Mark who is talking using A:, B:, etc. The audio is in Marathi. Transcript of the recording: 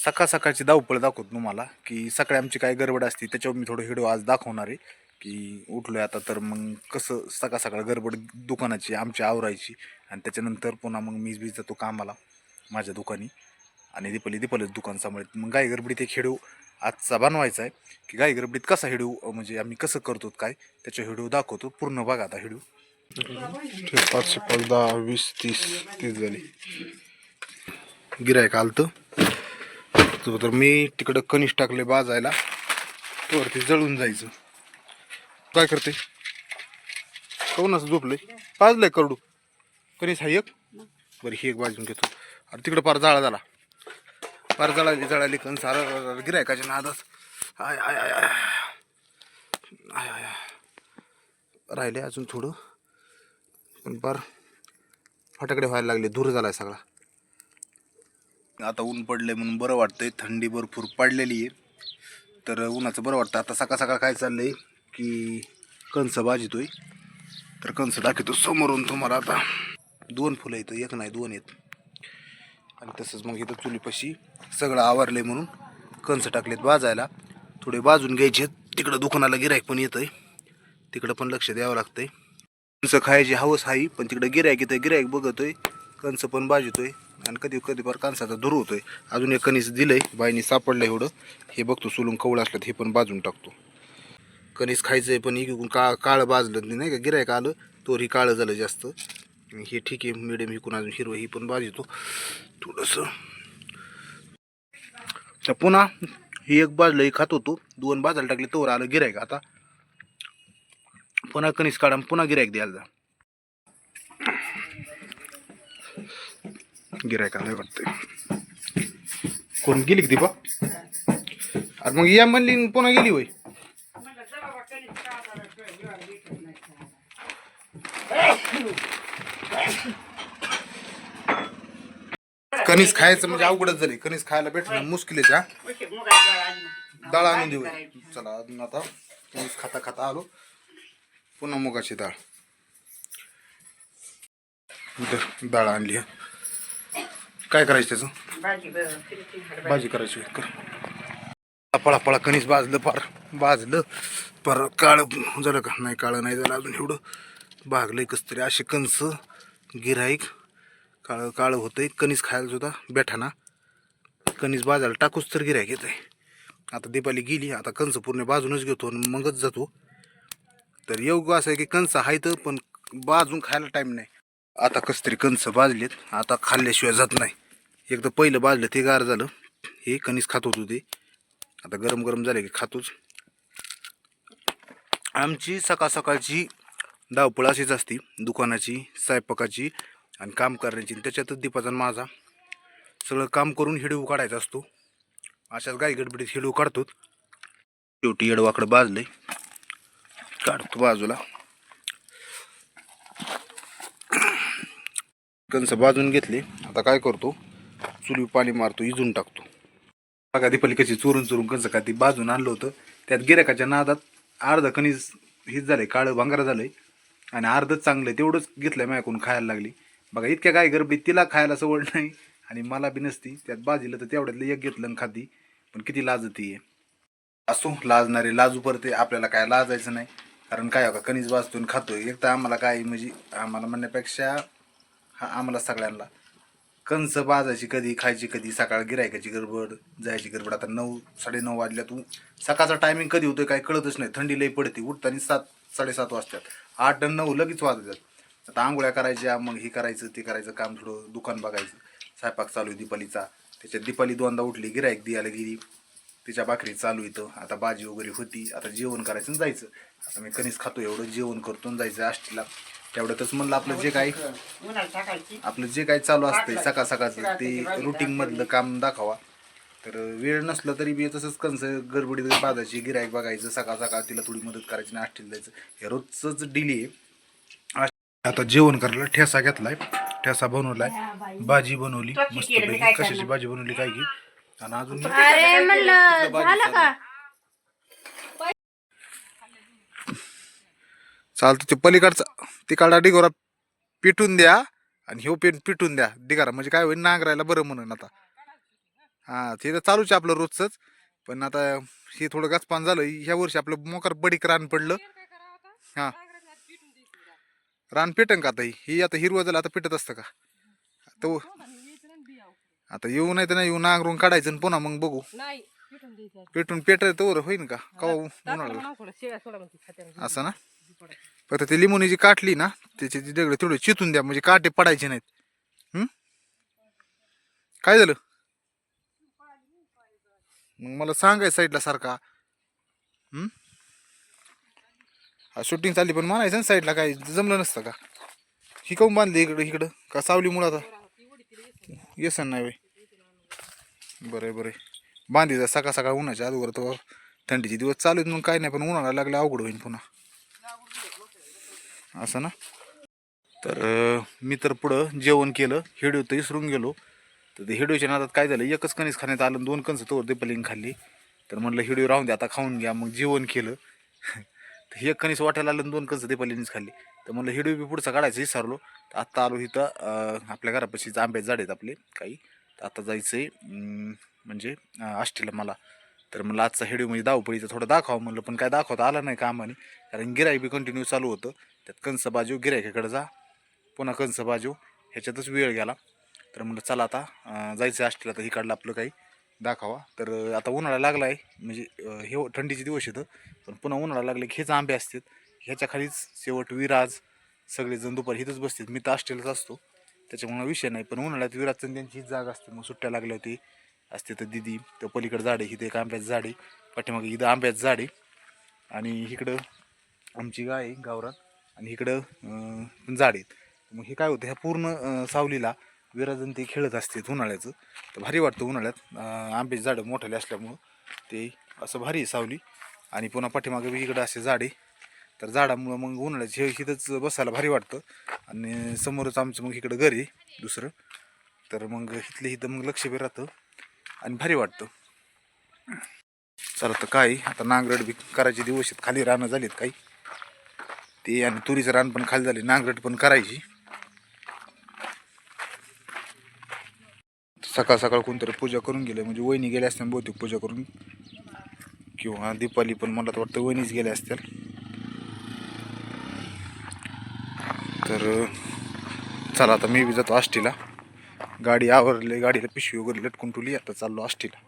A: सकाळ सकाळची धावपळ दाखवतो तुम्हाला की सकाळी आमची काय गडबड असते त्याच्यावर मी थोडं हिडो आज दाखवणार आहे की उठलोय आता तर मग कसं सकाळ सकाळ गडबड दुकानाची आमची आवरायची आणि त्याच्यानंतर पुन्हा मग मी बी जातो कामाला माझ्या दुकानी आणि दीपली दीपलीच दुकान सांभाळत. मग गाय गडबडीत एक व्हिडिओ आजचा बनवायचा आहे की गाय गडबडीत कसा हिडू म्हणजे आम्ही कसं करतो काय त्याच्या हिडू दाखवतो. पूर्ण बघा आता हिडू. पाचशे पाच दहा वीस तीस तीस झाली. गिरायक आलतं. तो तर मी तिकडं कनिष टाकले बाजायला वरती जळून जायचं. काय करते? कोण असं झोपलंय? पाजलंय करडू. कनिष हा एक? बरं ही एक बाजून घेतो. अरे तिकडं पार जाळा झाला. पार जळाली जळाली कण सारा गिरायकाच्या नादात. आय आय आय आय आय आय राहिले अजून थोडं. पण पार फटाकडे व्हायला लागले. दूर आहे सगळा. आता ऊन पडलं म्हणून बरं वाटतंय. थंडी भरपूर पडलेली आहे. तर उन्हाचं बरं वाटतं. आता सकाळ सकाळ काय चाललं आहे की कंस भाजितोय. तर कंस दाखवतो समोरून तुम्हाला आता. दोन फुलं येतं एक नाही दोन आहेत. आणि तसंच मग इथं चुलीपाशी सगळं आवरलंय म्हणून कंस टाकलेत भाजायला. थोडे भाजून घ्यायचे तिकडं दुकानाला गिरायक पण येतंय. तिकडं पण लक्ष द्यावं लागतंय. कंस खायची हवस हाई पण तिकडं गिरायक येतंय. गिरायक बघतोय. कंस पण भाजतोय. आणि कधी कधी फार कांसाचा धूर होतोय. अजून एक कणीस दिलंय बाईनी सापडलं एवढं. हे बघतो सोलून कवळ असलं हे पण बाजून टाकतो. कणीस खायचंय पण इकडून का काळं बाजलं नाही का? गिरायक आलं तोर ही काळं झालं जास्त. आणि हे ठीक आहे मिडियम इकून अजून हिरवं ही पण बाजतो थोडंसं. तर पुन्हा ही एक बाजलं ही खात होतो. दोन बाजायला टाकले तोवर आलं गिरायक आता पुन्हा कणीस काढा पुन्हा गिरायक द्यायला जा. गिरायकाला वाटतंय कोण गेली की दीपा अरे मग या म्हणली पुन्हा गेली होय कणीस खायचं म्हणजे अवघडच झाली कणीस खायला भेटणं मुश्किलच हा डाळ आणून देऊ चला अजून आता कणीस खाता खाता आलो पुन्हा मुगाची डाळ डाळ आणली हा. काय करायचं त्याचं? भाजी करायची कर. पळा पळा कणीस भाजलं पार भाजलं पर काळं झालं का? नाही काळं नाही झालं अजून एवढं. भागलंय कस तरी. असे कंस गिराईक काळं काळं होतंय. कणीस खायला सुद्धा बेठाना कणीस भाजायला टाकूच तर गिराईक येत आहे आता दीपाली गेली आता कंस पूर्ण बाजूनच घेतो आणि मगच जातो. तर योग्य असं आहे की कंस आहे तर पण बाजून खायला टाईम नाही. आता कस तरी कंस भाजलेत. आता खाल्ल्याशिवाय जात नाही. एकदा पहिलं भाजलं ते गार झालं. हे कणीस खात होतो ते. आता गरम गरम झाले की खातोच. आमची सकाळ सकाळची धावपळ अशीच असती. दुकानाची स्वयंपाकाची आणि काम करण्याची. आणि त्याच्यातच दीपाचा आणि माझा. सगळं काम करून हिडू काढायचा असतो. अशाच गाई गडबडीत हिडू काढतो शेवटी येडवाकडं बाजलंय काढतो बाजूला. कंस बाजून घेतले. आता काय करतो? चुली पाणी मारतो इजून टाकतो. बघा दीपाली चोरून चोरून कंस का ती बाजून आणलं होतं. त्यात गिराकाच्या नादात अर्ध कणीस हीच झालंय काळं भांगारा झालंय. आणि अर्धच चांगलं तेवढंच घेतलंय माझ्याकडून खायला लागली. बघा इतक्या काय गरबी तिला खायला सवड नाही आणि मला बी नसती. त्यात बाजीला तर तेवढ्यातलं एक घेतलं आणि खाती. पण किती लाजती आहे. असो लाजणारे लाजू परते आपल्याला काय लाजायचं नाही. कारण काय हो का कणीस वाजतो आणि खातोय. एक तर आम्हाला काय म्हणजे आम्हाला म्हणण्यापेक्षा हा आम्हाला सगळ्यांना कंस बाजायची कधी खायची कधी सकाळ गिरायकाची गडबड जायची गडबड. आता नऊ साडेनऊ वाजल्या तू सकाळचा टायमिंग कधी होतोय काय कळतच नाही. थंडी लई पडते. उठताना सात साडेसात वाजतात. आठ आणि नऊ लगेच वाजतात. आता आंघोळ्या करायच्या मग हे करायचं ते करायचं काम थोडं दुकान बघायचं. स्वयंपाक चालू आहे दीपालीचा. त्याच्यात दीपाली दोनदा उठली गिरायक द्यायला गेली. तिच्या भाकरी चालू इथं. आता भाजी वगैरे होती. आता जेवण करायचं जायचं. आता मी कणीस खातो एवढं जेवण करतो आणि जायचं आष्टीला. तेवढ्यातच म्हणलं आपलं जे काही आपलं जे काही चालू असतंय सकाळ सकाळचं ते रुटीन मधलं काम दाखवा. तर वेळ नसला तरी बी तसंच कंस गडबडीत बाजायची गिरायक बघायचं सकाळ सकाळ तिला थोडी मदत करायची नाश्टीला जायचं. हे रोजच डिले आहे. आता जेवण करायला ठेसा घेतलाय. ठेसा बनवलाय. भाजी बनवली. मस्त कशाची भाजी बनवली काय की आणि अजून
B: अरे म्हणलं
A: तिकडं भाजी
B: झालं का
A: चालतं. ते पलीकडचा तिकडला डिगोरा पिटून द्या आणि ह्यो पेन पिटून द्या. डिगारा म्हणजे काय होईल नांगरायला बरं म्हणून आता. हा ते तर चालूच आहे आपलं रोजचंच. पण आता हे थोडं गाचपान झालं. ह्या वर्षी आपलं मोकार बडीक रान पडलं. हा. रान पेटन का आता ही? आता हिरवं झालं आता पेटत असतं का? तो आता येऊ नाही तर नाही येऊ. नांगरून काढायचं आणि पुन्हा मग बघू. पेटून पेटाय तर होईन का? कवा उन्हाळा. असं ना? फक्त ते लिंबूनी जी काटली ना त्याची ती दगड थोडी चितून द्या म्हणजे काटे पडायचे नाहीत. काय झालं? मग मला सांगाय साईडला सारखा. हा? शूटिंग चालली पण म्हणायचं ना साईडला काय जमलं नसतं का? ही काऊन बांधली इकडं इकडं? का सावली मुळात? येसन नाही वे बरं बरं आहे. बांधली जा सकाळ सकाळ उन्हाच्या अगोदर तर थंडीचे दिवस चालू आहेत मग काय नाही पण उन्हाळा लागला अवघड होईल पुन्हा. असं ना? तर मी तर पुढं जेवण केलं हिडिओ तर विसरून गेलो. तर ते हिडिओच्या नादात काय झालं एकच कणीस खाण्यात आलं दोन कणसं तोवर दीपलिंग खाल्ली. तर म्हणलं हिडिओ राहून द्या आता खाऊन घ्या. मग जेवण केलं. तर एक कणीस वाटायला आलं आणि दोन कणसं दीपलिंगच खाल्ली. तर म्हणलं हिडिओ बी पुढचा काढायचं विसरलो. तर आत्ता आलो इथं आपल्या घरापाशीच आंब्याचे झाड आहेत आपले काही. तर आता जायचं आहे म्हणजे आष्टीला मला. तर मला आजचा हेडिओ म्हणजे धावपळीचा थोडं दाखवा. म्हणलं पण काय दाखवता आला नाही कामाने. कारण गिराई बी कंटिन्यू चालू होतं. त्यात कंस बाजू गिरायकाकडे जा. पुन्हा कंस बाजू ह्याच्यातच वेळ गेला. तर म्हणलं चला आता जायचं आष्टीला तर इकडलं आपलं काही दाखवा. तर आता उन्हाळा लागला आहे म्हणजे हे थंडीचे दिवस येतं पण पुन्हा उन्हाळा लागले की हेच आंबे असतात. ह्याच्या खालीच शेवट विराज सगळेजण दुपारी इथंच बसतात. मी तर आष्टीलाच असतो त्याच्यामुळे विषय नाही. पण उन्हाळ्यात विराजचं आणि त्यांची हीच जागा असते. मग सुट्ट्या लागल्या होती असते तर दिदी तर पलीकडं झाडे इथे एक आंब्याचं झाड आहे पाठीमागे इथं आंब्याचं झाड. आहे आणि इकडं आमची गाय आहे गावरात आणि इकडं अं, झाड आहेत. मग हे काय होतं ह्या पूर्ण सावलीला विराजन ते खेळत असते उन्हाळ्याचं. तर भारी वाटतं उन्हाळ्यात. आंब्याची झाडं मोठाले असल्यामुळं ते असं भारी आहे सावली. आणि पुन्हा पाठीमागे इकडं असे झाडे. तर झाडामुळं मग उन्हाळ्यात हे इथंच बसायला भारी वाटतं. आणि समोरच आमचं मग इकडं घर आहे दुसरं. तर मग इथले इथं मग लक्ष बी राहतं आणि भारी वाटतं. चला तर काय आता नांगरड बी करायचे दिवस आहेत. खाली रानं झालीत काही. ते आणि तुरीचं रान पण खाली झाले नांगरट पण करायची. सकाळ सकाळ कोणतरी पूजा करून गेले म्हणजे वहिनी गेल्या असत्या बहुतेक पूजा करून. किंवा दीपाली पण मला तर वाटतं वहिनीच गेल्या असत्या तर चला आता मी बी जातो आष्टीला. गाडी आवरली गाडीला पिशवी वगैरे लटकून ठेवली आता चाललो आष्टीला.